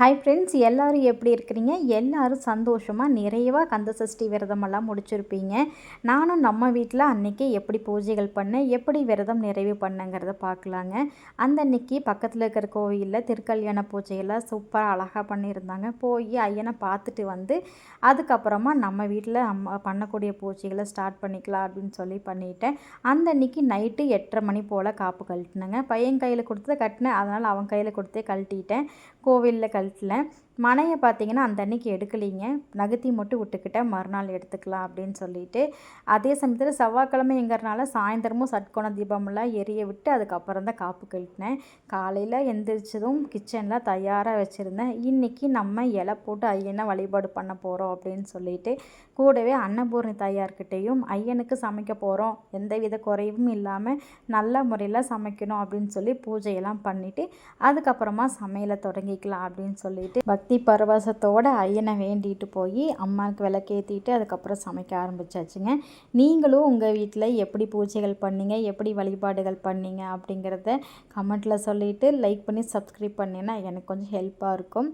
Hi friends எல்லோரும் எப்படி இருக்கிறீங்க? எல்லோரும் சந்தோஷமாக நிறைவாக கந்த சஷ்டி விரதமெல்லாம் முடிச்சிருப்பீங்க. நானும் நம்ம வீட்டில் அன்றைக்கி எப்படி பூஜைகள் பண்ணேன் எப்படி விரதம் நிறைவு பண்ணுங்கிறத பார்க்கலாங்க. அந்த அன்னைக்கு பக்கத்தில் இருக்கிற கோவிலில் திருக்கல்யாண பூஜையெல்லாம் சூப்பராக அழகாக பண்ணியிருந்தாங்க. போய் ஐயனை பார்த்துட்டு வந்து அதுக்கப்புறமா நம்ம வீட்டில் அம்மா பண்ணக்கூடிய பூஜைகளை ஸ்டார்ட் பண்ணிக்கலாம் அப்படின்னு சொல்லி பண்ணிட்டேன். அந்த அன்னைக்கு நைட்டு எட்டரை மணி போல் காப்பு கழட்டினேங்க. பையன் கையில் கொடுத்து கட்டினேன். அதனால் அவன் கையில் கொடுத்தே கழட்டிட்டேன். கோவிலில் கழட்டல மனையை பார்த்தீங்கன்னா அந்த அன்னைக்கு எடுக்கலீங்க. நகர்த்தி மட்டும் விட்டுக்கிட்டேன் மறுநாள் எடுத்துக்கலாம் அப்படின்னு சொல்லிட்டு அதே சமயத்தில் செவ்வாய்க்கிழமைங்கிறனால சாயந்தரமும் சட்கோண தீபமெல்லாம் எரிய விட்டு அதுக்கப்புறம் தான் காப்பு கழட்டினேன். காலையில் எந்திரிச்சதும் கிச்சனில் தயாராக வச்சுருந்தேன். இன்றைக்கி நம்ம இலை போட்டு ஐயனை வழிபாடு பண்ண போகிறோம் அப்படின்னு சொல்லிட்டு கூடவே அன்னபூர்ணி தாயார்கிட்டையும் ஐயனுக்கு சமைக்க போகிறோம் எந்த வித குறைவும் இல்லாமல் நல்ல முறையில் சமைக்கணும் அப்படின்னு சொல்லி பூஜையெல்லாம் பண்ணிவிட்டு அதுக்கப்புறமா சமையலை தொடங்கிக்கலாம் அப்படின்னு சொல்லிட்டு பக்தி பக்தி பரவசத்தோடு ஐயனை வேண்டிட்டு போய் அம்மாவுக்கு விளக்கேற்றிட்டு அதுக்கப்புறம் சமைக்க ஆரம்பிச்சாச்சுங்க. நீங்களும் உங்கள் வீட்டில் எப்படி பூஜைகள் பண்ணீங்க? எப்படி வழிபாடுகள் பண்ணீங்க? அப்படிங்கிறத கமெண்ட்டில் சொல்லிவிட்டு லைக் பண்ணி சப்ஸ்கிரைப் பண்ணினா எனக்கு கொஞ்சம் ஹெல்ப்பாக இருக்கும்.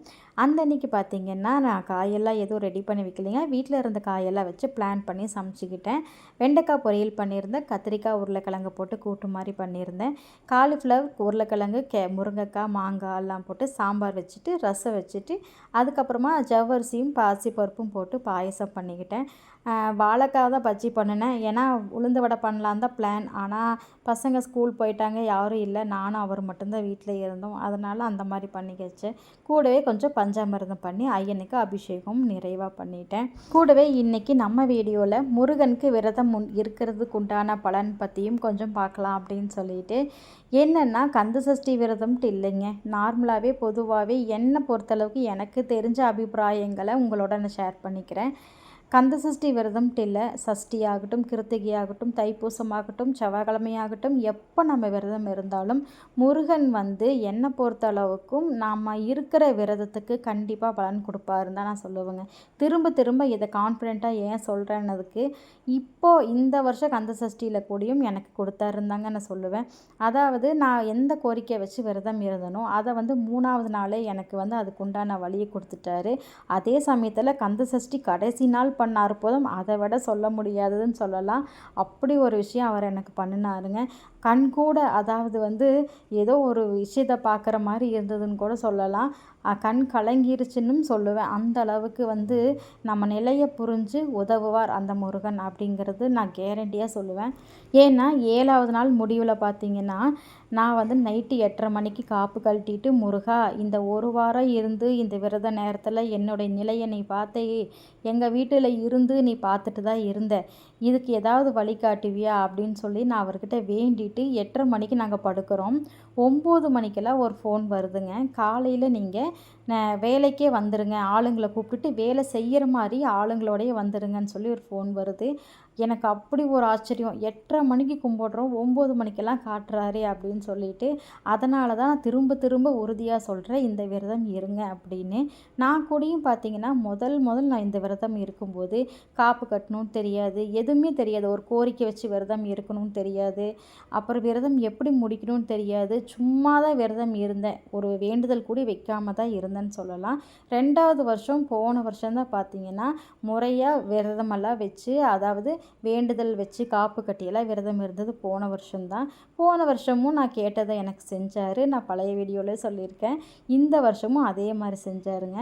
அந்த அன்றைக்கி பார்த்திங்கன்னா நான் காயெல்லாம் எதுவும் ரெடி பண்ணி வைக்கலைங்க. வீட்டில் இருந்த காயெல்லாம் வச்சு பிளான் பண்ணி சமைச்சிக்கிட்டேன். வெண்டைக்காய் பொரியல் பண்ணியிருந்தேன். கத்திரிக்காய் உருளைக்கிழங்கு போட்டு கூட்டு மாதிரி பண்ணியிருந்தேன். காலிஃப்ளவர் உருளைக்கிழங்கு கே முருங்கைக்காய் மாங்காய் எல்லாம் போட்டு சாம்பார் வச்சுட்டு ரசம் வச்சுட்டு அதுக்கப்புறமா ஜவ்வரிசியும் பாசி பருப்பும் போட்டு பாயசம் பண்ணிக்கிட்டேன். வாழைக்காய் தான் பஜ்ஜி பண்ணினேன். ஏன்னா உளுந்து வடை பண்ணலான் தான் பிளான் ஆனால் பசங்க ஸ்கூல் போயிட்டாங்க யாரும் இல்லை. நானும் அவர் மட்டும்தான் வீட்டில் இருந்தோம். அதனால் அந்த மாதிரி பண்ணிக்கிச்சு. கூடவே கொஞ்சம் பஞ்சாமிரதம் பண்ணி ஐயனுக்கு அபிஷேகம் நிறைவாக பண்ணிட்டேன். கூடவே இன்றைக்கி நம்ம வீடியோவில் முருகனுக்கு விரதம் முன் இருக்கிறதுக்கு உண்டான பலன் பற்றியும் கொஞ்சம் பார்க்கலாம் அப்படின்னு சொல்லிட்டு என்னென்னா கந்த சஷ்டி விரதம்ட்டு இல்லைங்க. நார்மலாகவே பொதுவாகவே என்னை பொறுத்தளவுக்கு எனக்கு தெரிஞ்ச அபிப்பிராயங்களை உங்களோட நான் ஷேர் பண்ணிக்கிறேன். கந்த சஷ்டி விரதம்ட்டு இல்லை சஷ்டி ஆகட்டும் கிருத்திகை ஆகட்டும் தைப்பூசமாகட்டும் செவ்வாய்க்கிழமையாகட்டும் எப்போ நம்ம விரதம் இருந்தாலும் முருகன் வந்து என்னை பொறுத்த அளவுக்கும் நாம் இருக்கிற விரதத்துக்கு கண்டிப்பாக பலன் கொடுப்பாருன்னு தான் நான் சொல்லுவேங்க. திரும்ப திரும்ப இதை கான்ஃபிடெண்ட்டாக ஏன் சொல்கிறேன்னதுக்கு இப்போது இந்த வருஷம் கந்த சஷ்டியில் கூடியும் எனக்கு கொடுத்தாருந்தாங்க நான் சொல்லுவேன். அதாவது நான் எந்த கோரிக்கையை வச்சு விரதம் இருந்தனோ அதை வந்து மூணாவது நாளே எனக்கு வந்து அதுக்கு உண்டான வழியை கொடுத்துட்டாரு. அதே சமயத்தில் கந்த சஷ்டி கடைசி நாள் பண்ணார் போதும் அதை விட சொல்ல முடியாததுன்னு சொல்லலாம். அப்படி ஒரு விஷயம் அவர் எனக்கு பண்ணினாருங்க. கண் கூட அதாவது வந்து ஏதோ ஒரு விஷயத்தை பார்க்குற மாதிரி இருந்ததுன்னு கூட சொல்லலாம். கண் கலங்கிருச்சுன்னு சொல்லுவேன். அந்த அளவுக்கு வந்து நம்ம நிலையை புரிஞ்சு உதவுவார் அந்த முருகன் அப்படிங்கிறது நான் கேரண்டியாக சொல்லுவேன். ஏன்னா ஏழாவது நாள் முடிவில் பார்த்தீங்கன்னா நான் வந்து நைட்டு எட்டரை மணிக்கு காப்பு கழட்டிட்டு முருகா இந்த ஒரு வாரம் இருந்து இந்த விரத நேரத்தில் என்னுடைய நிலையை நீ பார்த்தே எங்கள் வீட்டில் இருந்து நீ பார்த்துட்டு தான் இருந்த. இதுக்கு ஏதாவது வழிகாட்டுவியா அப்படின்னு சொல்லி நான் அவர்கிட்ட வேண்டிட்டு எட்டரை மணிக்கு நாங்கள் படுக்கிறோம். ஒம்பது மணிக்கெல்லாம் ஒரு ஃபோன் வருதுங்க. காலையில் நீங்கள் வேலைக்கே வந்துடுங்க ஆளுங்களை கூப்பிட்டுட்டு வேலை செய்கிற மாதிரி ஆளுங்களோடையே வந்துடுங்கன்னு சொல்லி ஒரு ஃபோன் வருது. எனக்கு அப்படி ஒரு ஆச்சரியம். எட்டரை மணிக்கு கும்பிடுறோம். ஒம்பது மணிக்கெல்லாம் காட்டுறாரு அப்படின்னு சொல்லிட்டு அதனால தான் திரும்ப திரும்ப உறுதியாக சொல்கிறேன் இந்த விரதம் இருங்க அப்படின்னு. நான் கூடயும் பார்த்தீங்கன்னா முதல் முதல் நான் இந்த விரதம் இருக்கும்போது காப்பு கட்டணும்னு தெரியாது. எதுவுமே தெரியாது. ஒரு கோரிக்கை வச்சு விரதம் இருக்கணும்னு தெரியாது. அப்புறம் விரதம் எப்படி முடிக்கணும்னு தெரியாது. சும்மா தான் விரதம் இருந்தேன். ஒரு வேண்டுதல் கூட வைக்காம தான் இருந்தேன்னு சொல்லலாம். ரெண்டாவது வருஷம் போன வருஷம் தான் பார்த்தீங்கன்னா முறையாக விரதமெல்லாம் வச்சு அதாவது வேண்டுதல் வச்சு காப்பு கட்டியெல்லாம் விரதம் இருந்தது போன வருஷம்தான். போன வருஷமும் நான் கேட்டதை எனக்கு செஞ்சார். நான் பழைய வீடியோவில் சொல்லியிருக்கேன். இந்த வருஷமும் அதே மாதிரி செஞ்சாருங்க.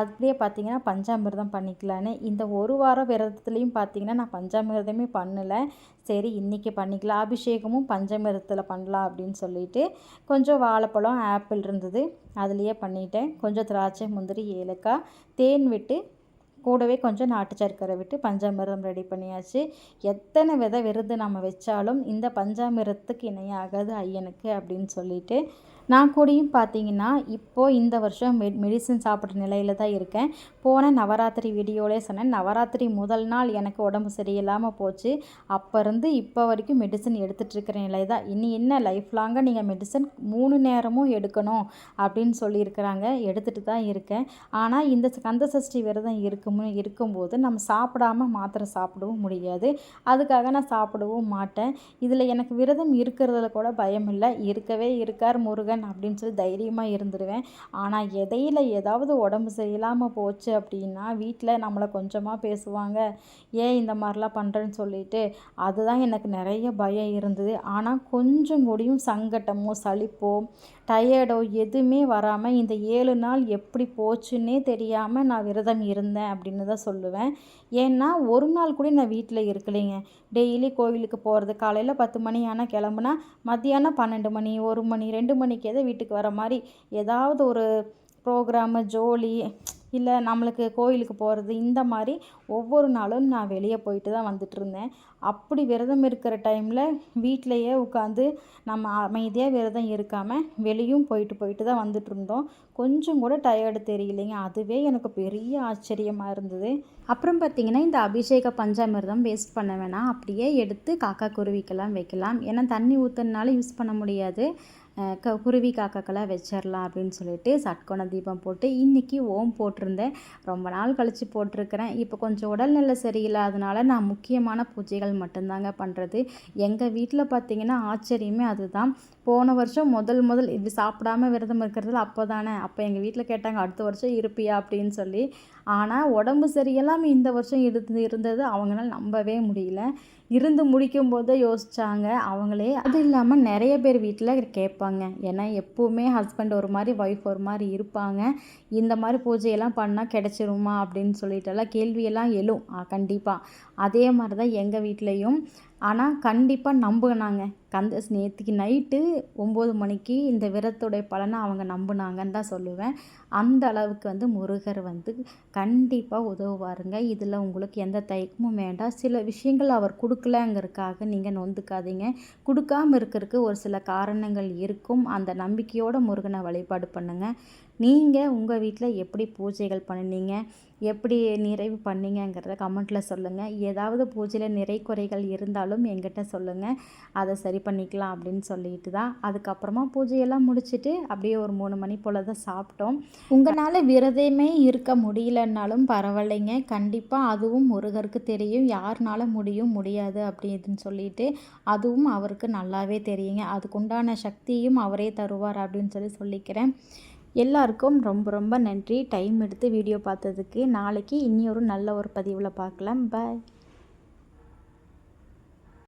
அப்படியே பார்த்தீங்கன்னா பஞ்சாமிர்தம் பண்ணிக்கலான்னு. இந்த ஒரு வாரம் விரதத்துலேயும் பார்த்தீங்கன்னா நான் பஞ்சாமிர்தமே பண்ணலை. சரி இன்றைக்கி பண்ணிக்கலாம். அபிஷேகமும் பஞ்சமிரத்தில் பண்ணலாம் அப்படின்னு சொல்லிட்டு கொஞ்சம் வாழைப்பழம் ஆப்பிள் இருந்தது. அதுலேயே பண்ணிட்டேன். கொஞ்சம் திராட்சை முந்திரி ஏலக்காய் தேன் விட்டு கூடவே கொஞ்சம் நாட்டு சர்க்கரை விட்டு பஞ்சாமிரதம் ரெடி பண்ணியாச்சு. எத்தனை வித விருது நம்ம வச்சாலும் இந்த பஞ்சாமிரத்துக்கு இணையாகாது ஐயனுக்கு அப்படின்னு சொல்லிட்டு நான் கூடயும் பார்த்தீங்கன்னா இப்போது இந்த வருஷம் மெ மெடிசன் சாப்பிட்ற நிலையில் தான் இருக்கேன். போன நவராத்திரி வீடியோலே சொன்னேன். நவராத்திரி முதல் நாள் எனக்கு உடம்பு சரியில்லாமல் போச்சு. அப்போ இருந்து இப்போ வரைக்கும் மெடிசன் எடுத்துகிட்ருக்கிற நிலை தான். இனி என்ன லைஃப் லாங்காக நீங்கள் மெடிசன் மூணு நேரமும் எடுக்கணும் அப்படின்னு சொல்லியிருக்கிறாங்க. எடுத்துகிட்டு தான் இருக்கேன். ஆனால் இந்த கந்த சஷ்டி விரதம் இருக்கும் இருக்கும்போது நம்ம சாப்பிடாம மாத்திரை சாப்பிடவும் முடியாது. அதுக்காக நான் சாப்பிடவும் மாட்டேன். இதில் எனக்கு விரதம் இருக்கிறதுல கூட பயம் இல்லை. இருக்கவே இருக்கார் முருகன். பார்த்துக்கிறேன் அப்படின்னு சொல்லி தைரியமாக இருந்துடுவேன் ஆனால் எதையில் ஏதாவது உடம்பு சரியில்லாமல் போச்சு அப்படின்னா வீட்டில் நம்மளை கொஞ்சமாக பேசுவாங்க. ஏன் இந்த மாதிரிலாம் பண்ணுறேன்னு சொல்லிட்டு அதுதான் எனக்கு நிறைய பயம் இருந்தது. ஆனால் கொஞ்சம் கூடியும் சங்கட்டமோ சலிப்போ டயர்டோ எதுவுமே வராமல் இந்த ஏழு நாள் எப்படி போச்சுன்னே தெரியாமல் நான் விரதம் இருந்தேன் அப்படின்னு தான் சொல்லுவேன். ஏன்னா ஒரு நாள் கூட நான் வீட்டில் இருக்கலைங்க. டெய்லி கோவிலுக்கு போகிறது காலையில் பத்து மணி ஆனால் கிளம்புனா மத்தியானம் பன்னெண்டு மணி ஒரு மணி ரெண்டு மணிக்கு தான் வீட்டுக்கு வர மாதிரி ஏதாவது ஒரு ப்ரோக்ராமு ஜோலி இல்லை நம்மளுக்கு கோயிலுக்கு போகிறது இந்த மாதிரி ஒவ்வொரு நாளும் நான் வெளியே போயிட்டு தான் வந்துட்டு இருந்தேன். அப்படி விரதம் இருக்கிற டைமில் வீட்டிலையே உட்காந்து நம்ம அமைதியாக விரதம் இருக்காமல் வெளியும் போயிட்டு போயிட்டு தான் வந்துட்டு இருந்தோம். கொஞ்சம் கூட டயர்டு தெரியலைங்க. அதுவே எனக்கு பெரிய ஆச்சரியமாக இருந்தது. அப்புறம் பார்த்திங்கன்னா இந்த அபிஷேக பஞ்சாமிர்தம் வேஸ்ட் பண்ண வேணாம். அப்படியே எடுத்து காக்கா குருவிக்கெல்லாம் வைக்கலாம். ஏன்னா தண்ணி ஊற்றுனால யூஸ் பண்ண முடியாது. க குருவி காக்காக்கெல்லாம் வச்சிடலாம் அப்படின்னு சொல்லிட்டு சட்கோண தீபம் போட்டு இன்றைக்கி ஓம் போட்டிருந்தேன். ரொம்ப நாள் கழித்து போட்டிருக்கிறேன். இப்போ கொஞ்சம் உடல்நிலை சரியில்லாதனால நான் முக்கியமான பூஜைகள் மட்டும்தாங்க பண்ணுறது எங்கள் வீட்டில் பார்த்திங்கன்னா ஆச்சரியமே அதுதான். போன வருஷம் முதல் முதல் இது சாப்பிடாம விரதம் இருக்கிறதுல அப்போ தானே அப்போ எங்கள் வீட்டில் கேட்டாங்க அடுத்த வருஷம் இருப்பியா அப்படின்னு சொல்லி. ஆனால் உடம்பு சரியில்லாமல் இந்த வருஷம் இருந்து இருந்தது அவங்களால நம்பவே முடியல. இருந்து முடிக்கும் போதே யோசித்தாங்க அவங்களே அது இல்லாமல் நிறைய பேர் வீட்டில் கேட்பாங்க. ஏன்னா எப்போவுமே ஹஸ்பண்ட் ஒரு மாதிரி ஒய்ஃப் ஒரு மாதிரி இருப்பாங்க. இந்த மாதிரி பூஜையெல்லாம் பண்ணால் கிடச்சிருமா அப்படின்னு சொல்லிட்டு எல்லாம் கேள்வியெல்லாம் எழும். கண்டிப்பாக அதே மாதிரி தான் எங்கள் வீட்லேயும் ஆனால் கண்டிப்பாக நம்புனாங்க. கந்த நேற்றுக்கு நைட்டு ஒம்பது மணிக்கு இந்த விரத்துடைய பலனை அவங்க நம்புனாங்கன்னு தான் சொல்லுவேன். அந்த அளவுக்கு வந்து முருகர் வந்து கண்டிப்பாக உதவுவாருங்க. இதில் உங்களுக்கு எந்த தயக்கமும் வேண்டாம். சில விஷயங்கள் அவர் கொடுக்கலங்கிறதுக்காக நீங்கள் நொந்துக்காதீங்க. கொடுக்காமல் இருக்கிறதுக்கு ஒரு சில காரணங்கள் இருக்கும். அந்த நம்பிக்கையோடு முருகனை வழிபாடு பண்ணுங்கள் நீங்கள் உங்கள் வீட்டில் எப்படி பூஜைகள் பண்ணினீங்க? எப்படி நிறைவு பண்ணீங்கங்கிறத கமெண்ட்டில் சொல்லுங்கள் ஏதாவது பூஜையில் நிறை குறைகள் இருந்தாலும் எங்கிட்ட சொல்லுங்கள் அதை சரி பண்ணிக்கலாம் அப்படின்னு சொல்லிட்டு தான். அதுக்கப்புறமா பூஜையெல்லாம் முடிச்சுட்டு அப்படியே ஒரு மூணு மணி போல் தான் சாப்பிட்டோம். உங்களால் விரதமே இருக்க முடியலன்னாலும் பரவாயில்லைங்க. கண்டிப்பாக அதுவும் முருகருக்கு தெரியும். யாருனால முடியும் முடியாது அப்படின்னு சொல்லிட்டு அதுவும் அவருக்கு நல்லாவே தெரியுங்க. அதுக்குண்டான சக்தியும் அவரே தருவார் அப்படின்னு சொல்லி சொல்லிக்கிறேன். எல்லாருக்கும் ரொம்ப ரொம்ப நன்றி. டைம் எடுத்து வீடியோ பார்த்ததுக்கு நாளைக்கு இனி ஒரு நல்ல ஒரு பதிவில் பார்க்கலாம். பாய்.